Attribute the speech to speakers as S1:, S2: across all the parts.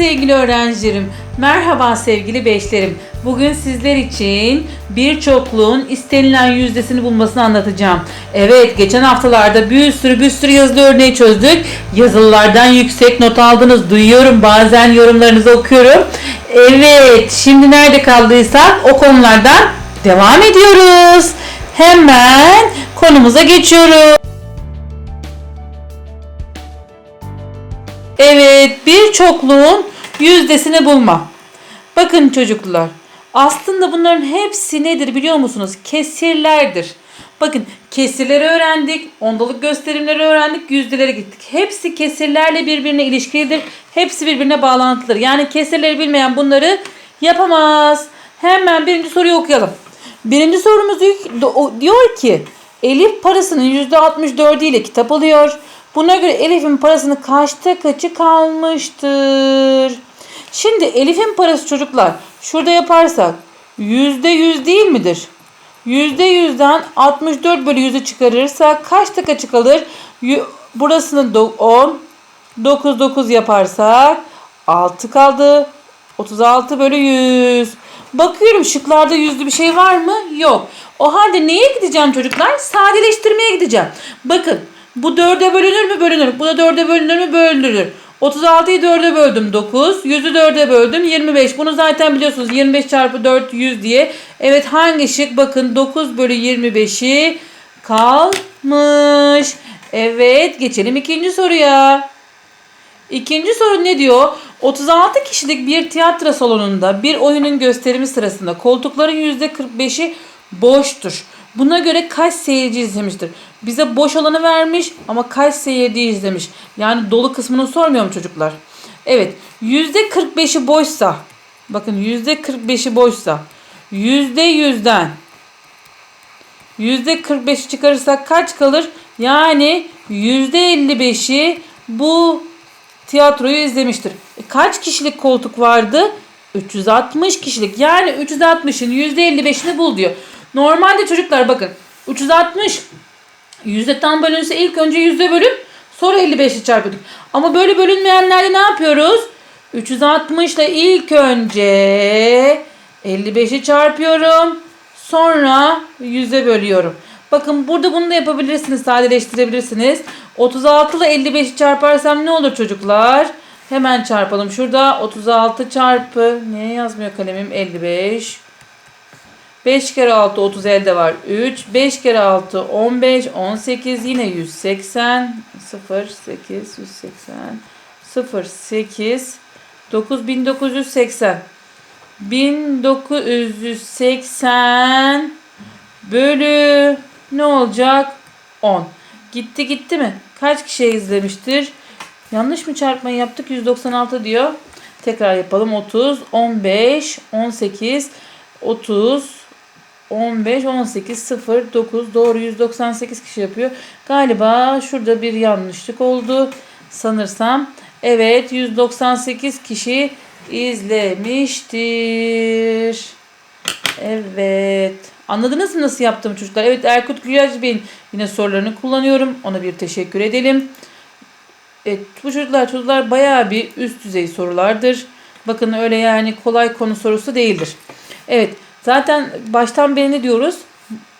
S1: sevgili öğrencilerim. Merhaba sevgili beşlerim. Bugün sizler için bir çokluğun istenilen yüzdesini bulmasını anlatacağım. Evet geçen haftalarda bir sürü bir sürü yazılı örneği çözdük. Yazılılardan yüksek not aldınız. Duyuyorum bazen yorumlarınızı okuyorum. Evet şimdi nerede kaldıysak o konulardan devam ediyoruz. Hemen konumuza geçiyoruz. Evet, bir çokluğun yüzdesini bulma. Bakın çocuklar, aslında bunların hepsi nedir biliyor musunuz? Kesirlerdir. Bakın kesirleri öğrendik, ondalık gösterimleri öğrendik, yüzdelere gittik. Hepsi kesirlerle birbirine ilişkilidir. Hepsi birbirine bağlantılıdır. Yani kesirleri bilmeyen bunları yapamaz. Hemen birinci soruyu okuyalım. Birinci sorumuz diyor ki Elif parasının %64 ile kitap alıyor. Buna göre Elif'in parasını kaçta kaçı kalmıştır? Şimdi Elif'in parası çocuklar şurada yaparsak %100 değil midir? %100'den 64 bölü 100'ü çıkarırsak kaçta kaçı kalır? Burasını 10, 9 9 yaparsak 6 kaldı. 36 bölü 100. Bakıyorum şıklarda yüzlü bir şey var mı? Yok. O halde neye gideceğim çocuklar? Sadeleştirmeye gideceğim. Bakın bu 4'e bölünür mü? Bölünür. Bu da 4'e bölünür mü? Bölünür. 36'yı 4'e böldüm 9. 100'ü 4'e böldüm 25. Bunu zaten biliyorsunuz 25 çarpı 4 100 diye. Evet hangi şık? Bakın 9 bölü 25'i kalmış. Evet geçelim ikinci soruya. İkinci soru ne diyor? 36 kişilik bir tiyatro salonunda bir oyunun gösterimi sırasında koltukların %45'i boştur. Buna göre kaç seyirci izlemiştir? Bize boş olanı vermiş ama kaç seyirci izlemiş? Yani dolu kısmını sormuyor mu çocuklar? Evet %45'i boşsa bakın %45'i boşsa %100'den %45'i çıkarırsak kaç kalır? Yani %55'i bu tiyatroyu izlemiştir. E kaç kişilik koltuk vardı? 360 kişilik. Yani 360'ın %55'ini bul diyor. Normalde çocuklar bakın 360 yüzde tam bölünse ilk önce yüzde bölüp sonra 55'i çarpıyorduk. Ama böyle bölünmeyenlerde ne yapıyoruz? 360 ile ilk önce 55'i çarpıyorum. Sonra yüze bölüyorum. Bakın burada bunu da yapabilirsiniz. Sadeleştirebilirsiniz. 36 ile 55'i çarparsam ne olur çocuklar? Hemen çarpalım. Şurada 36 çarpı ne yazmıyor kalemim? 55 5 kere 6 30 elde var 3. 5 kere 6 15 18 yine 180 0 8 180 0 8 9980 1980 bölü ne olacak? 10. Gitti gitti mi? Kaç kişi izlemiştir? Yanlış mı çarpmayı yaptık? 196 diyor. Tekrar yapalım. 30, 15, 18, 30, 15, 18, 0, 9 doğru 198 kişi yapıyor. Galiba şurada bir yanlışlık oldu sanırsam. Evet 198 kişi izlemiştir. Evet. Anladınız mı nasıl yaptım çocuklar? Evet Erkut Güyac Bey'in yine sorularını kullanıyorum. Ona bir teşekkür edelim. Evet bu çocuklar çocuklar bayağı bir üst düzey sorulardır. Bakın öyle yani kolay konu sorusu değildir. Evet Zaten baştan beri ne diyoruz?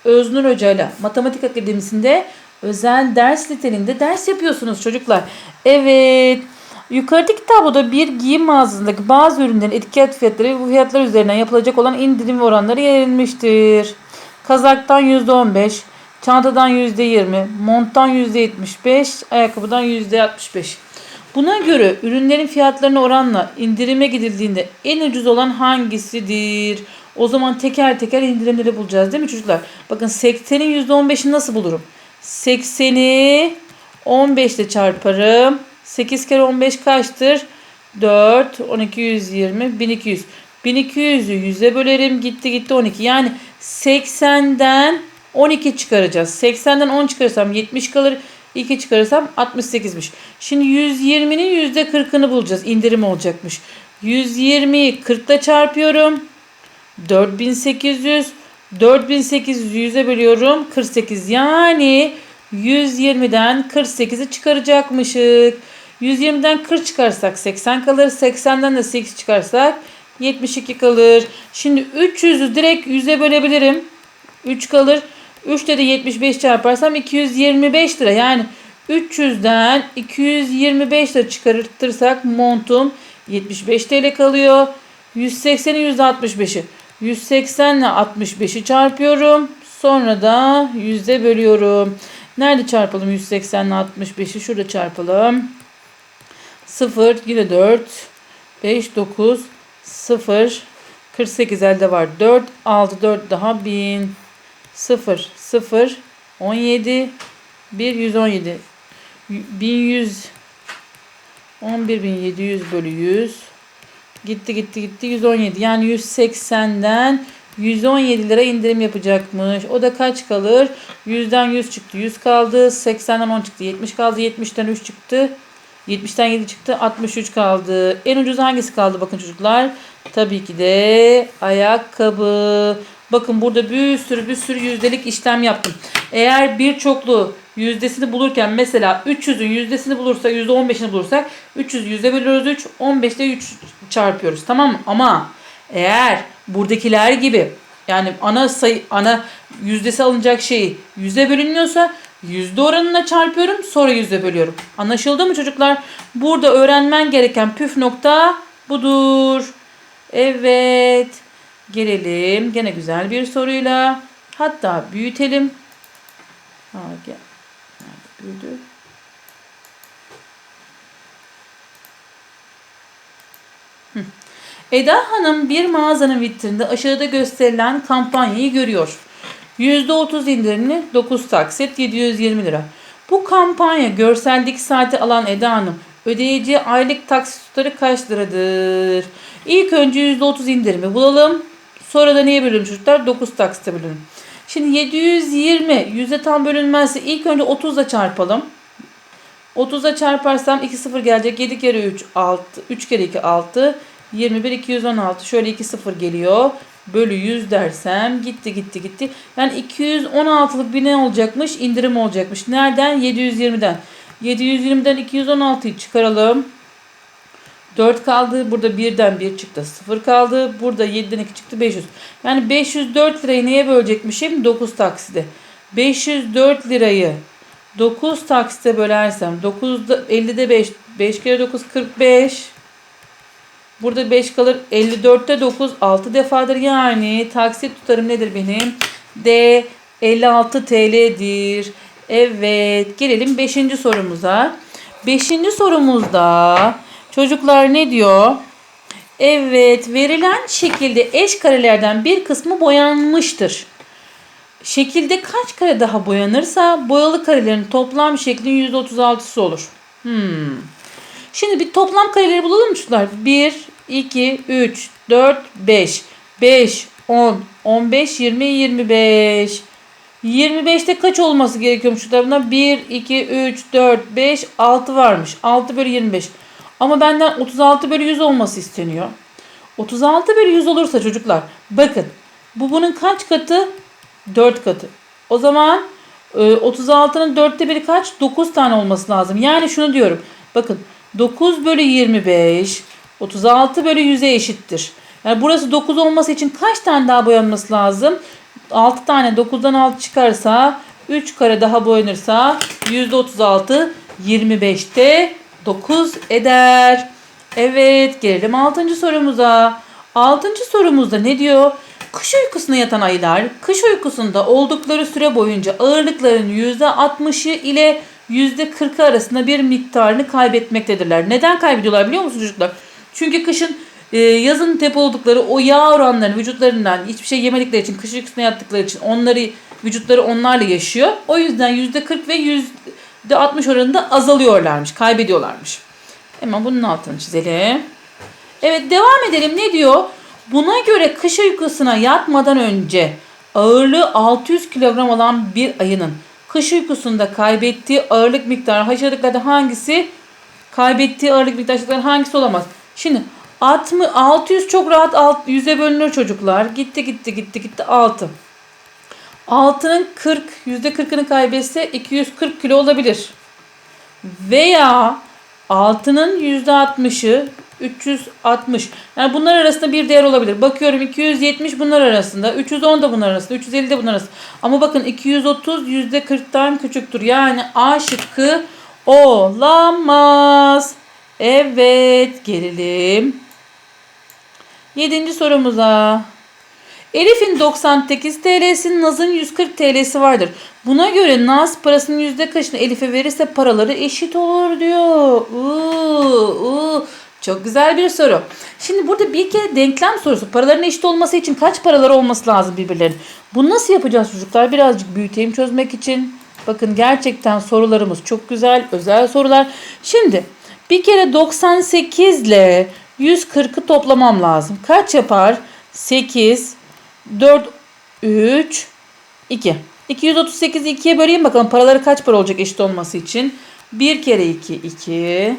S1: Öznur Hoca ile Matematik Akademisi'nde özel ders niteliğinde ders yapıyorsunuz çocuklar. Evet. Yukarıdaki tabloda bir giyim mağazasındaki bazı ürünlerin etiket fiyatları ve bu fiyatlar üzerinden yapılacak olan indirim oranları verilmiştir. Kazaktan %15, çantadan %20, monttan %75, ayakkabıdan %65. Buna göre ürünlerin fiyatlarına oranla indirime gidildiğinde en ucuz olan hangisidir? O zaman teker teker indirimleri bulacağız değil mi çocuklar? Bakın 80'in %15'ini nasıl bulurum? 80'i 15 ile çarparım. 8 kere 15 kaçtır? 4, 12, 120, 1200. 1200'ü 100'e bölerim. Gitti gitti 12. Yani 80'den 12 çıkaracağız. 80'den 10 çıkarırsam 70 kalır. 2 çıkarırsam 68'miş. Şimdi 120'nin %40'ını bulacağız. İndirim olacakmış. 120'yi 40 ile çarpıyorum. 4800 4800 100'e bölüyorum 48 yani 120'den 48'i çıkaracakmışık. 120'den 40 çıkarsak 80 kalır. 80'den de 8 çıkarsak 72 kalır. Şimdi 300'ü direkt 100'e bölebilirim. 3 kalır. 3 de 75 çarparsam 225 lira. Yani 300'den 225 lira çıkartırsak montum 75 TL kalıyor. 180'in %65'i. 180 ile 65'i çarpıyorum. Sonra da yüzde bölüyorum. Nerede çarpalım 180 ile 65'i? Şurada çarpalım. 0 yine 4 5 9 0 48 elde var. 4 6 4 daha 1000 0 0 17 1 117 1100 11700 bölü 100 gitti gitti gitti 117 yani 180'den 117 lira indirim yapacakmış. O da kaç kalır? 100'den 100 çıktı. 100 kaldı. 80'den 10 çıktı. 70 kaldı. 70'ten 3 çıktı. 70'ten 7 çıktı. 63 kaldı. En ucuz hangisi kaldı bakın çocuklar? Tabii ki de ayakkabı. Bakın burada bir sürü bir sürü yüzdelik işlem yaptım. Eğer bir çoklu yüzdesini bulurken mesela 300'ün yüzdesini bulursa %15'ini bulursak 300 yüzde bölüyoruz 3 15'te 3 çarpıyoruz tamam mı? Ama eğer buradakiler gibi yani ana sayı ana yüzdesi alınacak şeyi yüzde bölünmüyorsa yüzde oranına çarpıyorum sonra yüzde bölüyorum. Anlaşıldı mı çocuklar? Burada öğrenmen gereken püf nokta budur. Evet. Gelelim gene güzel bir soruyla. Hatta büyütelim. Ha, gel. Büyüdü? Eda Hanım bir mağazanın vitrinde aşağıda gösterilen kampanyayı görüyor. %30 indirimli 9 taksit 720 lira. Bu kampanya görseldeki saati alan Eda Hanım ödeyeceği aylık taksit tutarı kaç liradır? İlk önce %30 indirimi bulalım. Sonra da neye bölelim çocuklar? 9 taksite bölelim. Şimdi 720 yüzde tam bölünmezse ilk önce 30'la çarpalım. 30'a çarparsam 2 0 gelecek. 7 kere 3 6. 3 kere 2 6. 21 216. Şöyle 2 0 geliyor. Bölü 100 dersem gitti gitti gitti. Yani 216'lık bir ne olacakmış? İndirim olacakmış. Nereden? 720'den. 720'den 216'yı çıkaralım. 4 kaldı. Burada 1'den 1 çıktı. 0 kaldı. Burada 7'den 2 çıktı. 500. Yani 504 lirayı neye bölecekmişim? 9 takside. 504 lirayı 9 taksite bölersem 9'da 50'de 5 5 kere 9 45 Burada 5 kalır. 54'te 9 6 defadır. Yani taksit tutarım nedir benim? D 56 TL'dir. Evet. Gelelim 5. sorumuza. 5. sorumuzda çocuklar ne diyor? Evet. Verilen şekilde eş karelerden bir kısmı boyanmıştır. Şekilde kaç kare daha boyanırsa boyalı karelerin toplam şeklinin %36'sı olur. Hmm. Şimdi bir toplam kareleri bulalım mı çocuklar? 1, 2, 3, 4, 5, 5, 10, 15, 20, 25. 25'te kaç olması gerekiyormuş? Buna 1, 2, 3, 4, 5, 6 varmış. 6 bölü 25. Ama benden 36 bölü 100 olması isteniyor. 36 bölü 100 olursa çocuklar bakın bu bunun kaç katı? 4 katı. O zaman 36'nın 4'te biri kaç? 9 tane olması lazım. Yani şunu diyorum. Bakın 9 bölü 25 36 bölü 100'e eşittir. Yani burası 9 olması için kaç tane daha boyanması lazım? 6 tane 9'dan 6 çıkarsa 3 kare daha boyanırsa %36 25'te 9 eder. Evet gelelim 6. sorumuza. 6. sorumuzda ne diyor? Kış uykusuna yatan ayılar kış uykusunda oldukları süre boyunca ağırlıkların %60'ı ile %40'ı arasında bir miktarını kaybetmektedirler. Neden kaybediyorlar biliyor musunuz çocuklar? Çünkü kışın e, yazın tepe oldukları o yağ oranlarını vücutlarından hiçbir şey yemedikleri için kış uykusuna yattıkları için onları vücutları onlarla yaşıyor. O yüzden %40 ve %60 oranında azalıyorlarmış, kaybediyorlarmış. Hemen bunun altını çizelim. Evet devam edelim. Ne diyor? Buna göre kış uykusuna yatmadan önce ağırlığı 600 kilogram olan bir ayının kış uykusunda kaybettiği ağırlık miktarı aşağıdakilerden hangisi kaybettiği ağırlık miktarı hangisi olamaz? Şimdi 60, 600 çok rahat alt, 100'e bölünür çocuklar. Gitti gitti gitti gitti 6. 6'nın 40 %40'ını kaybetse 240 kilo olabilir. Veya 6'nın %60'ı 360. Yani bunlar arasında bir değer olabilir. Bakıyorum 270 bunlar arasında. 310 da bunlar arasında. 350 de bunlar arasında. Ama bakın 230 %40'tan küçüktür. Yani A şıkkı olamaz. Evet gelelim. Yedinci sorumuza. Elif'in 98 TL'si, Naz'ın 140 TL'si vardır. Buna göre Naz parasının yüzde kaçını Elif'e verirse paraları eşit olur diyor. Uuu, uuu. Çok güzel bir soru. Şimdi burada bir kere denklem sorusu. Paraların eşit olması için kaç paraları olması lazım birbirlerinin? Bunu nasıl yapacağız çocuklar? Birazcık büyüteyim çözmek için. Bakın gerçekten sorularımız çok güzel, özel sorular. Şimdi bir kere 98 ile 140'ı toplamam lazım. Kaç yapar? 8, 4, 3, 2. 238'i 2'ye böleyim bakalım paraları kaç para olacak eşit olması için. 1 kere 2, 2.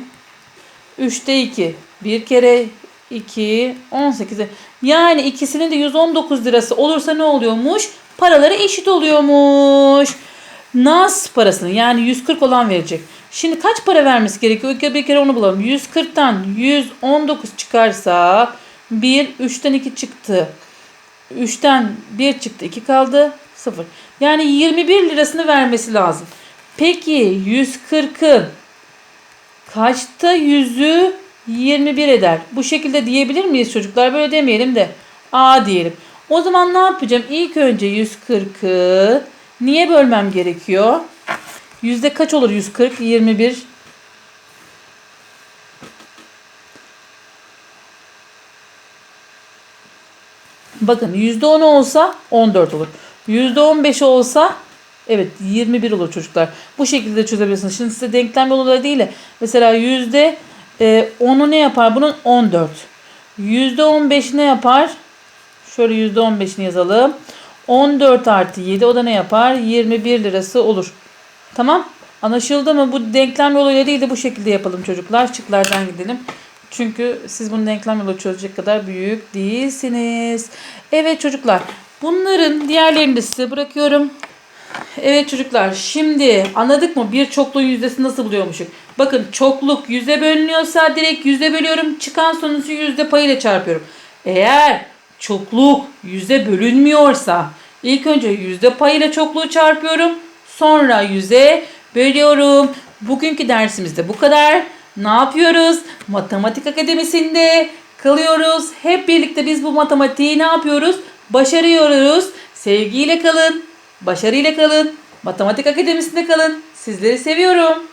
S1: 3'te 2. 1 kere 2, 18'e. Yani ikisinin de 119 lirası olursa ne oluyormuş? Paraları eşit oluyormuş. Nas parasını yani 140 olan verecek. Şimdi kaç para vermesi gerekiyor? Bir kere onu bulalım. 140'tan 119 çıkarsa 1, 3'ten 2 çıktı. 3'ten 1 çıktı 2 kaldı 0. Yani 21 lirasını vermesi lazım. Peki 140'ın kaçta yüzü 21 eder? Bu şekilde diyebilir miyiz çocuklar? Böyle demeyelim de A diyelim. O zaman ne yapacağım? İlk önce 140'ı niye bölmem gerekiyor? Yüzde kaç olur 140? 21. Bakın %10 olsa 14 olur. %15 olsa evet 21 olur çocuklar. Bu şekilde çözebilirsiniz. Şimdi size denklem yolları değil de mesela yüzde e, 10'u ne yapar? Bunun 14. %15 ne yapar? Şöyle %15'ini yazalım. 14 artı 7 o da ne yapar? 21 lirası olur. Tamam. Anlaşıldı mı? Bu denklem yoluyla değil de bu şekilde yapalım çocuklar. Şıklardan gidelim. Çünkü siz bunu denklem yolu çözecek kadar büyük değilsiniz. Evet çocuklar. Bunların diğerlerini de size bırakıyorum. Evet çocuklar şimdi anladık mı bir çokluğun yüzdesi nasıl buluyormuşuk? Bakın çokluk yüzde bölünüyorsa direkt yüzde bölüyorum. Çıkan sonucu yüzde payıyla çarpıyorum. Eğer çokluk yüzde bölünmüyorsa ilk önce yüzde payıyla çokluğu çarpıyorum. Sonra yüze bölüyorum. Bugünkü dersimizde bu kadar. Ne yapıyoruz? Matematik Akademisi'nde kalıyoruz. Hep birlikte biz bu matematiği ne yapıyoruz? Başarıyoruz. Sevgiyle kalın. Başarıyla kalın. Matematik Akademisi'nde kalın. Sizleri seviyorum.